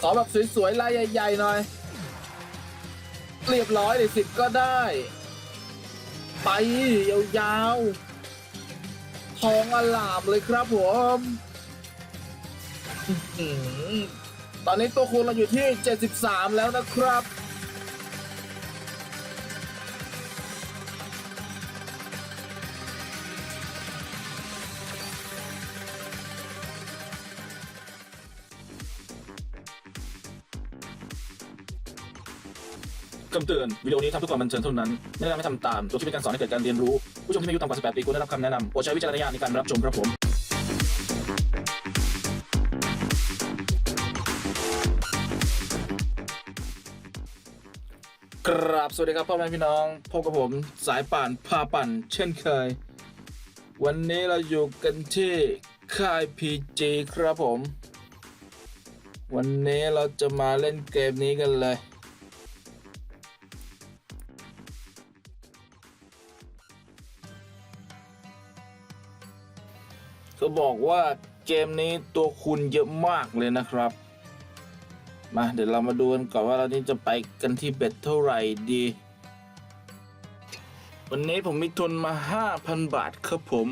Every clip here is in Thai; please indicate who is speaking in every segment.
Speaker 1: ขอแบบสวยๆลายใหญ่ๆหน่อย เรียบร้อยเลยสิบก็ได้ ไปยาวๆทองอลามเลยครับผมตอนนี้ตัวคูณเราอยู่ที่ 73 แล้วนะครับ
Speaker 2: คำเตือน วิดีโอนี้ทำเพื่อความบันเทิงเท่านั้น แนะนำให้ทำตาม ตัวที่เป็นการสอนให้เกิดการเรียนรู้ ผู้ชมที่มีอายุต่ำกว่า 18 ปีควรได้รับคำแนะนำโปรดใช้วิจารณญาณในการรับชมครับผม
Speaker 1: กราบสวัสดีครับพ่อแม่พี่น้องพบกับผมสายป่านพาปั่น เช่นเคย วันนี้เราอยู่กันที่ค่าย PG ครับผม วันนี้เราจะมาเล่นเกมนี้กันเลย ก็บอกว่าเกมนี้ตัวคูณเยอะมากเลยนะครับ มาเดี๋ยวเรามาดูกันก่อนว่าเรานี่จะไปกันที่เบ็ดเท่าไหร่ดี วันนี้ผมมีทุนมา 5,000 บาทครับผม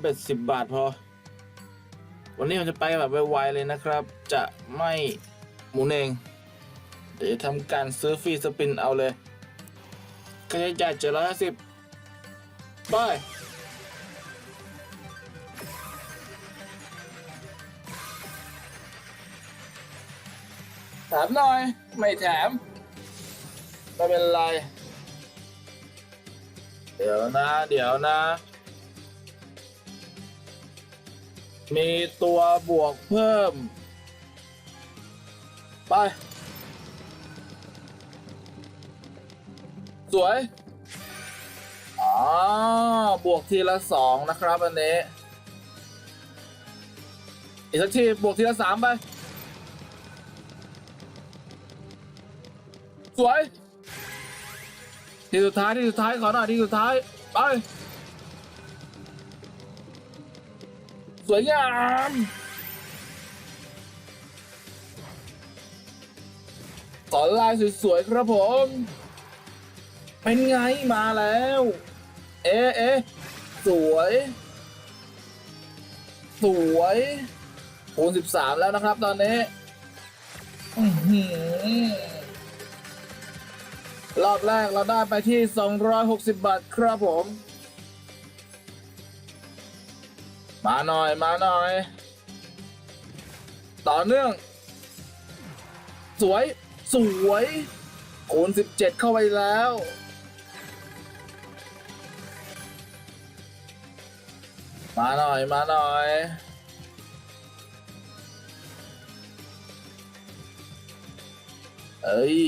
Speaker 1: เบ็ด10บบาทพอ วันนี้ผมจะไปแบบไวๆเลยนะครับ จะไม่หมุนเอง เดี๋ยวทำการซื้อฟรีสปินเอาเลย ค่าใช้จ่าย750ไปถามหน่อย ไม่แถมไม่เป็นไร เดี๋ยวนะ เดี๋ยวนะ มีตัวบวกเพิ่ม ไป สวย อ๋อ บวกทีละสองนะครับ อันนี้ อีกสักที บวกทีละสามไป สวย ทีสุดท้าย ที่สุดท้าย ขอหน่อย ที่สุดท้าย ไป สวยงามขอลายสวยๆครับผม เป็นไงมาแล้ว เอ๊ะเอ๊ะสวย สวยคูณ13แล้วนะครับตอนนี้อรอบแรกเราได้ไปที่ 260 บาทครับผม มาหน่อยมาหน่อย ต่อเนื่อง สวย สวยคูณ17 เข้าไปแล้ว มาหน่อย มาหน่อย เอ้ย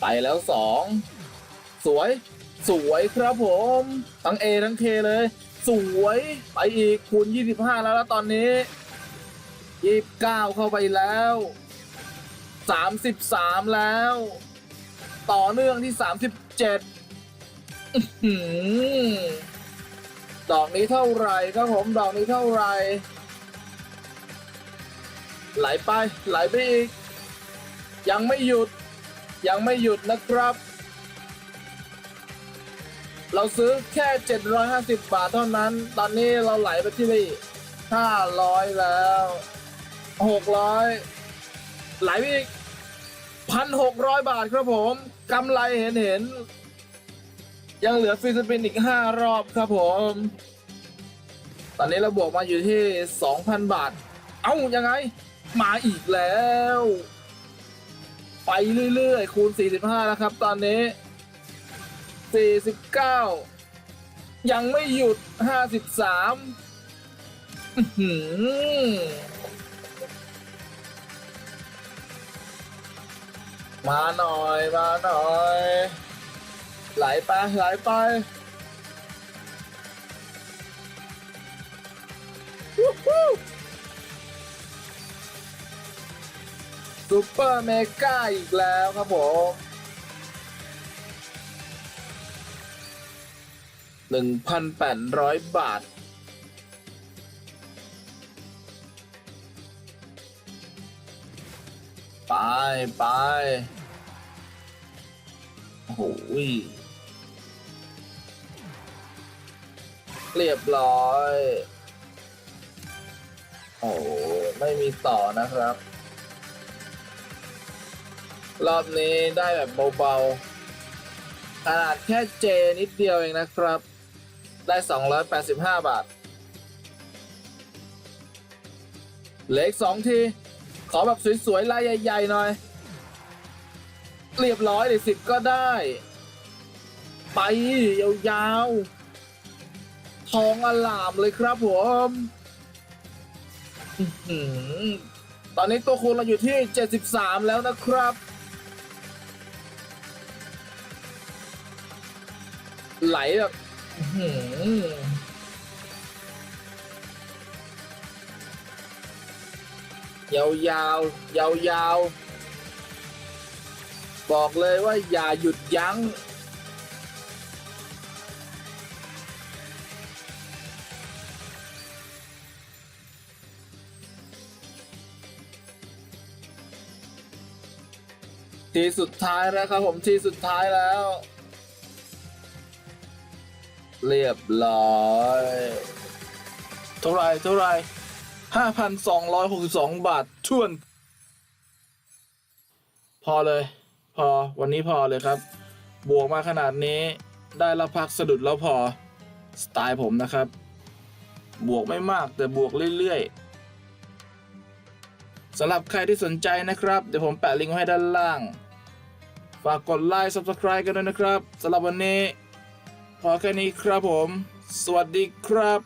Speaker 1: ไปแล้วสอง สวย สวยครับผม ทั้ง A ทั้ง K เลย สวย ไปอีก คูณ 25 แล้วแล้วตอนนี้ 29 เข้าไปแล้ว 33 แล้ว ต่อเนื่องที่ 37อื้อหือ ดอกนี้เท่าไหร่ครับผมดอกนี้เท่าไหร่ไหลไปไหลไปอีก ยังไม่หยุด ยังไม่หยุดนะครับ เราซื้อแค่ 750 บาทเท่านั้น ตอนนี้เราไหลไปที่500 แล้ว 600 ไหลไปอีก 1,600 บาทครับผมกำไรเห็นเห็น ยังเหลือฟรีสปินอีก 5 รอบครับผม ตอนนี้เราบวกมาอยู่ที่ 2,000 บาท เอ้า ยังไง มาอีกแล้ว ไปเรื่อยๆ คูณ 45 แล้วครับ ตอนนี้ 49 ยังไม่หยุด 53อื้อหือมาหน่อย มาหน่อย ไหลไปไหลไปซูเปอร์เมกาอีกแล้วครับผมหนึ่งพันแปดร้อยบาท ไปไปโอ้โเรียบร้อย โอ้โหไม่มีต่อนะครับ รอบนี้ได้แบบเบาๆขนาดแค่เจนิดเดียวเองนะครับ ได้ 285 บาท เหล็กสองที ขอแบบสวยๆลายใหญ่ ๆ หน่อย เรียบร้อยเลยสิบก็ได้ ไปยาวๆ ทองอลามเลยครับผมตอนนี้ตัวคูณเราอยู่ที่ 73 แล้วนะครับ ไหลแบบยาวยาวยาวยาวบอกเลยว่าอย่าหยุดยัง้ง ทีสุดท้ายแล้วครับผมทีสุดท้ายแล้ว เรียบร้อย
Speaker 2: เท่าไรเท่าไรห้าพันสองร้อยหกสิบสองบาททวน พอเลย พอวันนี้พอเลยครับ บวกมาขนาดนี้ ได้ละพักสะดุดแล้วพอ สไตล์ผมนะครับ บวกไม่มากแต่บวกเรื่อยๆสำหรับใครที่สนใจนะครับ เดี๋ยวผมแปะลิงก์ไว้ให้ด้านล่าง ฝากกดไลค์ Subscribe กันด้วยนะครับสำหรับวันนี้ พอแค่นี้ครับผม สวัสดีครับ